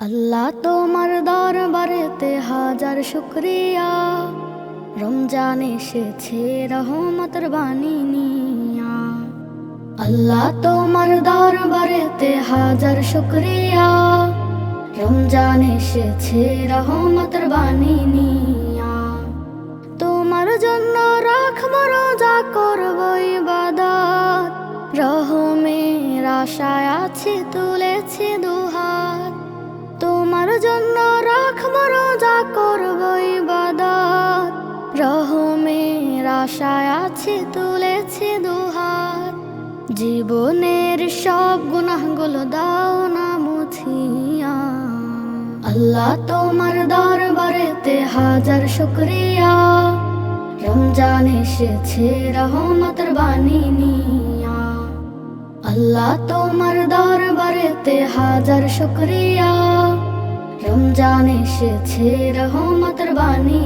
আল্লাহ তোমার দরবারেতে হাজার শুক্রিয়া। রমজান এসেছে, রহমতের বাণী নিয়া। আল্লাহ তোমার দরবারেতে হাজার শুক্রিয়া। রমজান এসেছে, রহমতের বাণী নিয়া। তোমার জন্য রাখব রোজা করব ইবাদত। রহমের আশায় আছে, তুলেছি দুহাত। তোমার জন্য রাখব রোজা করব ইবাদত। রহমের আশায় আছে, তুলেছি দুহাত। জীবনের সব গুনাহগুলো দাও না মুছিয়া। আল্লাহ তোমার দরবারেতে হাজার শুক্রিয়া। রমজান এসেছে রহমতের বাণী নিয়া। আল্লাহ তোমার দরবারেতে হাজার শুক্রিয়া। রমজান এসেছে রহমতর বাণী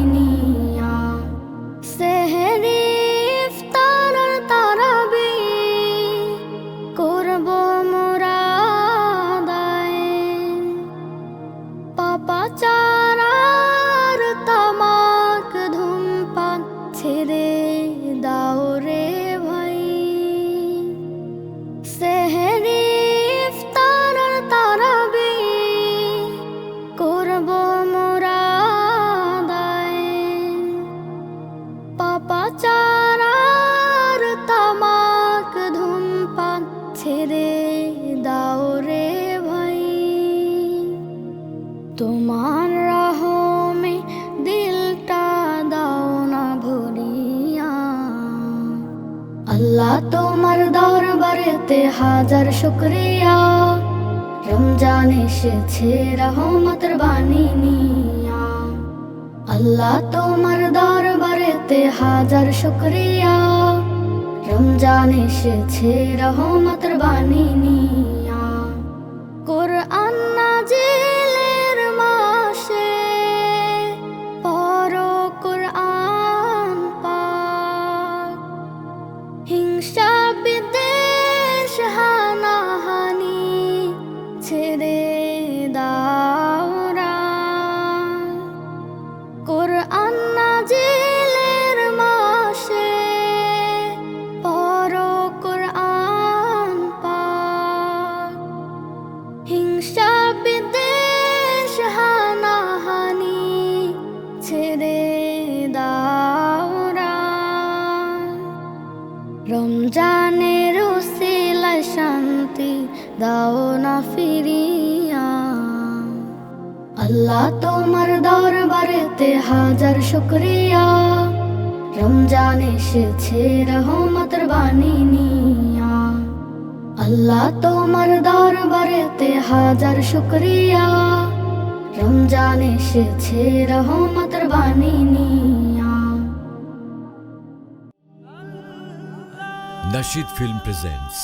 তোমার রহমে দিলটা দাও না ভরিয়া আল্লাহ তোমার দরবারেতে হাজার শুক্রিয়া। রমজান এসেছে, রহমতের বাণী নিয়া। আল্লাহ তোমার দরবারেতে হাজার শুক্রিয়া। রমজান এসেছে, রহমতের বাণী নিয়া। দাওরা। রমজানের উসিলায় শান্তি দাও না ফিরিয়া। আল্লাহ তোমার দরবারেতে হাজার শুক্রিয়া। রমজান এসেছে, রহমতের বাণী নিয়া। আল্লাহ তোমার দরবারেতে হাজার শুক্রিয়া। রমজান এসেছে রহমতের বাণী নিয়া Nashid Film presents